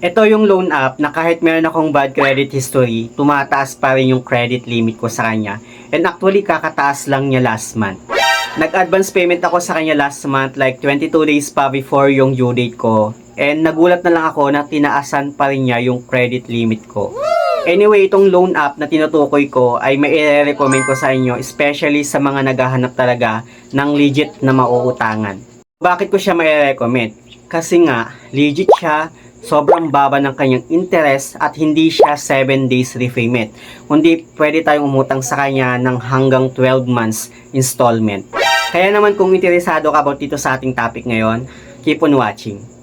Ito yung loan app na kahit meron akong bad credit history, tumataas pa rin yung credit limit ko sa kanya. And actually, kakataas lang niya last month. Nag-advance payment ako sa kanya last month, like 22 days pa before yung due date ko. And nagulat na lang ako na tinaasan pa rin niya yung credit limit ko. Anyway, itong loan app na tinutukoy ko ay may recommend ko sa inyo, especially sa mga naghahanap talaga ng legit na mauutangan. Bakit ko siya may recommend Kasi nga, legit siya, sobrang baba ng kanyang interest at hindi siya 7 days repayment. Kundi pwede tayong umutang sa kanya ng hanggang 12 months installment. Kaya naman kung interesado ka about dito sa ating topic ngayon, keep on watching.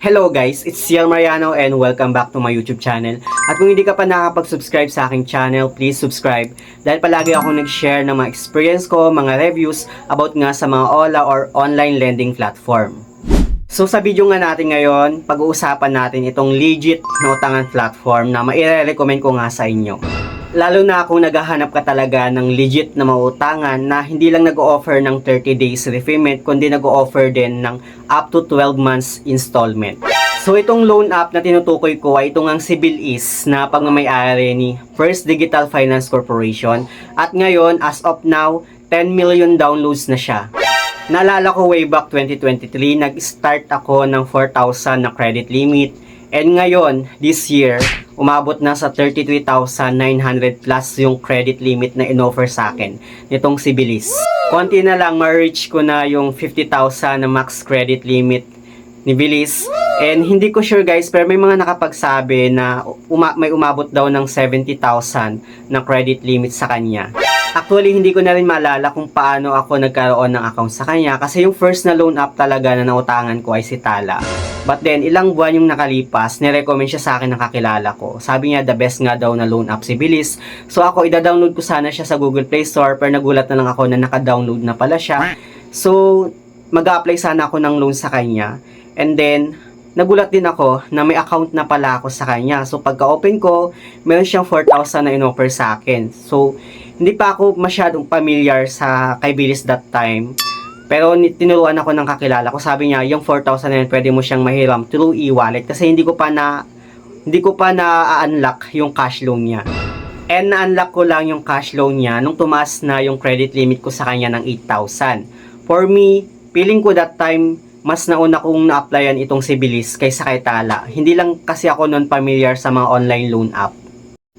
Hello guys, it's Ciel Mariano and welcome back to my YouTube channel. At kung hindi ka pa nakapag-subscribe sa aking channel, please subscribe dahil palagi ako nag-share ng mga experience ko, mga reviews about nga sa mga OLA or online lending platform. So sa video nga natin ngayon, pag-uusapan natin itong legit na platform na maire-recommend ko nga sa inyo. Lalo na kung naghahanap ka talaga ng legit na mautangan na hindi lang nag-offer ng 30 days repayment kundi nag-offer din ng up to 12 months installment. So itong loan app na tinutukoy ko ay itong ang CivilEase na pagmamayari ni First Digital Finance Corporation at ngayon as of now 10 million downloads na siya. Naalala ko way back 2023, nag-start ako ng 4,000 na credit limit. And ngayon, this year, umabot na sa 33,900 plus yung credit limit na inoffer sa akin nitong si. Konti na lang, ma-reach ko na yung 50,000 na max credit limit ni Bilis. And hindi ko sure guys, pero may mga nakapagsabi na uma- may umabot daw ng 70,000 na credit limit sa kanya. Actually, hindi ko na rin maalala kung paano ako nagkaroon ng account sa kanya kasi yung first na loan app talaga na nautangan ko ay si Tala. But then, ilang buwan yung nakalipas, nirecommend siya sa akin ng kakilala ko. Sabi niya, the best nga daw na loan app si Bilis. So ako, ida-download ko sana siya sa Google Play Store pero nagulat na lang ako na naka-download na pala siya. So, mag-apply sana ako ng loan sa kanya. And then, nagulat din ako na may account na pala ako sa kanya. So, pagka-open ko, meron siyang 4,000 na in-offer sa akin. So, hindi pa ako masyadong familiar sa kay Bilis that time. Pero tinuruan ako ng kakilala ko. Sabi niya, yung 4,000 na yun, pwede mo siyang mahiram through e-wallet. Kasi hindi ko pa na, hindi ko pa na-unlock yung cash loan niya. And na-unlock ko lang yung cash loan niya nung tumaas na yung credit limit ko sa kanya ng 8,000. For me, feeling ko that time, mas nauna kong na-applyan itong si Bilis kaysa kay Tala. Hindi lang kasi ako non familiar sa mga online loan app.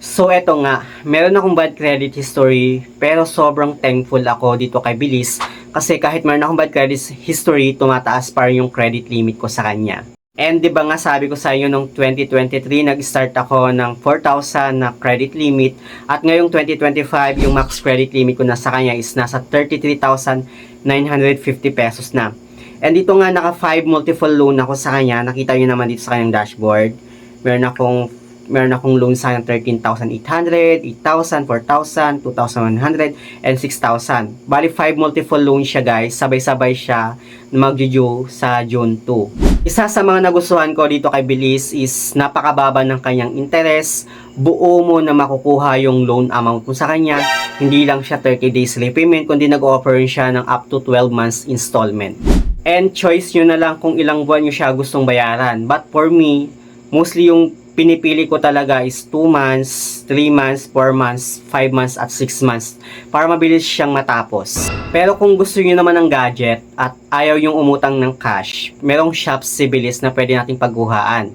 So eto nga, meron akong bad credit history pero sobrang thankful ako dito kay Bilis kasi kahit meron akong bad credit history, tumataas pa rin yung credit limit ko sa kanya. And 'di ba nga sabi ko sa inyo nung 2023 nag-start ako ng 4,000 na credit limit at ngayong 2025 yung max credit limit ko na sa kanya is nasa 33,950 pesos na. And dito nga naka 5 multiple loan ako sa kanya. Nakita niyo naman dito sa kanyang dashboard. Meron akong meron akong loan sa kanya 13,800, 8,000, 4,000, 2,100, and 6,000. Bali 5 multiple loan siya guys. Sabay-sabay siya mag-due sa June 2. Isa sa mga nagustuhan ko dito kay Bilis is napakababa ng kanyang interest. Buo mo na makukuha yung loan amount mo sa kanya. Hindi lang siya 30 days repayment, kundi nag-offer siya ng up to 12 months installment. And choice nyo na lang kung ilang buwan nyo siya gustong bayaran. But for me, mostly yung pinipili ko talaga is 2 months, 3 months, 4 months, 5 months, at 6 months para mabilis siyang matapos. Pero kung gusto nyo naman ng gadget at ayaw yung umutang ng cash, merong shops si Bilis na pwede nating pagguhaan.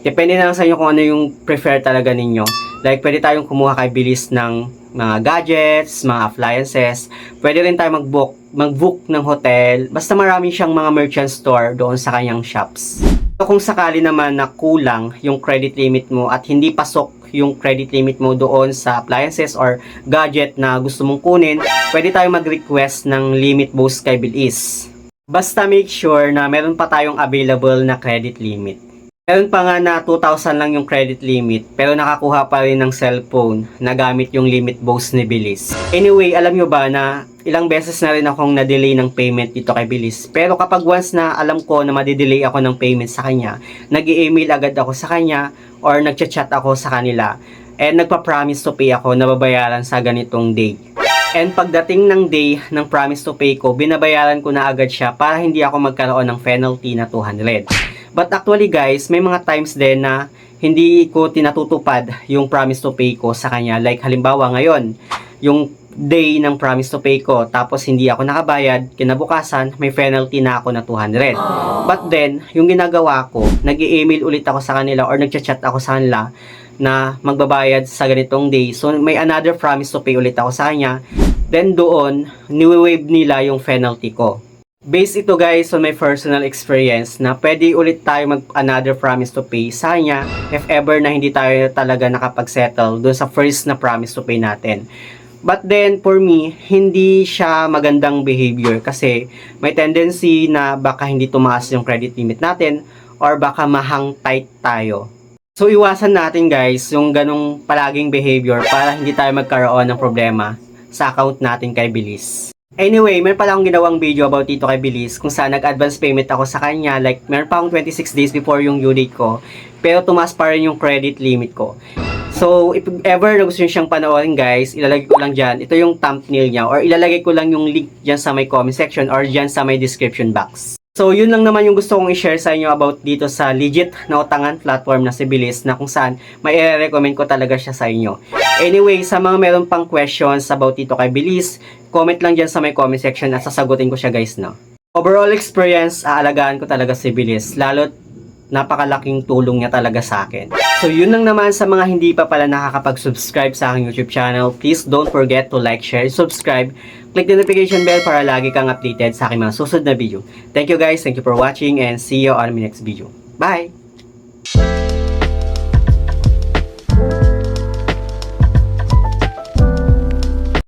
Depende na lang sa inyo kung ano yung prefer talaga ninyo. Like, pwede tayong kumuha kay Bilis ng mga gadgets, mga appliances. Pwede rin tayo mag-book, mag-book ng hotel. Basta marami siyang mga merchant store doon sa kanyang shops. So, kung sakali naman na kulang yung credit limit mo at hindi pasok yung credit limit mo doon sa appliances or gadget na gusto mong kunin, pwede tayo mag-request ng limit boost kay Bilis. Basta make sure na meron pa tayong available na credit limit. Meron pa nga na 2,000 lang yung credit limit pero nakakuha pa rin ng cellphone na gamit yung limit boost ni Bilis. Anyway, alam nyo ba na ilang beses na rin akong na-delay ng payment dito kay Bilis. Pero kapag once na alam ko na madidelay ako ng payment sa kanya, nag email agad ako sa kanya or nagchat-chat ako sa kanila and nagpa-promise to pay ako na babayaran sa ganitong day. And pagdating ng day ng promise to pay ko, binabayaran ko na agad siya para hindi ako magkaroon ng penalty na 200. But actually guys, may mga times din na hindi ko tinatutupad yung promise to pay ko sa kanya. Like halimbawa ngayon, yung day ng promise to pay ko tapos hindi ako nakabayad, kinabukasan may penalty na ako na 200. But then, yung ginagawa ko, nag email ulit ako sa kanila or nagchat-chat ako sa kanila na magbabayad sa ganitong day. So, may another promise to pay ulit ako sa kanya. Then doon, niwe-waive nila yung penalty ko. Based ito guys on my personal experience na pwede ulit tayo mag another promise to pay sa kanya if ever na hindi tayo talaga nakapag-settle doon sa first na promise to pay natin. But then, for me, hindi siya magandang behavior kasi may tendency na baka hindi tumaas yung credit limit natin or baka mahang tight tayo. So, iwasan natin guys yung ganong palaging behavior para hindi tayo magkaroon ng problema sa account natin kay Bilis. Anyway, meron pala akong ginawang video about dito kay Bilis kung saan nag-advance payment ako sa kanya. Like, meron pa akong 26 days before yung due date ko. Pero tumaas pa rin yung credit limit ko. So, if ever na gusto nyo siyang panoorin guys, ilalagay ko lang dyan. Ito yung thumbnail niya or ilalagay ko lang yung link dyan sa may comment section or dyan sa may description box. So, yun lang naman yung gusto kong i-share sa inyo about dito sa legit na utangan platform na si Bilis na kung saan may recommend ko talaga siya sa inyo. Anyway, sa mga meron pang questions about dito kay Bilis, comment lang dyan sa may comment section at sasagutin ko siya guys no. Overall experience, aalagaan ko talaga si Bilis. Lalo't napakalaking tulong niya talaga sa akin. So yun lang naman sa mga hindi pa pala nakakapag-subscribe sa aking YouTube channel. Please don't forget to like, share, subscribe. Click the notification bell para lagi kang updated sa aking mga susunod na video. Thank you guys, thank you for watching and see you on my next video. Bye!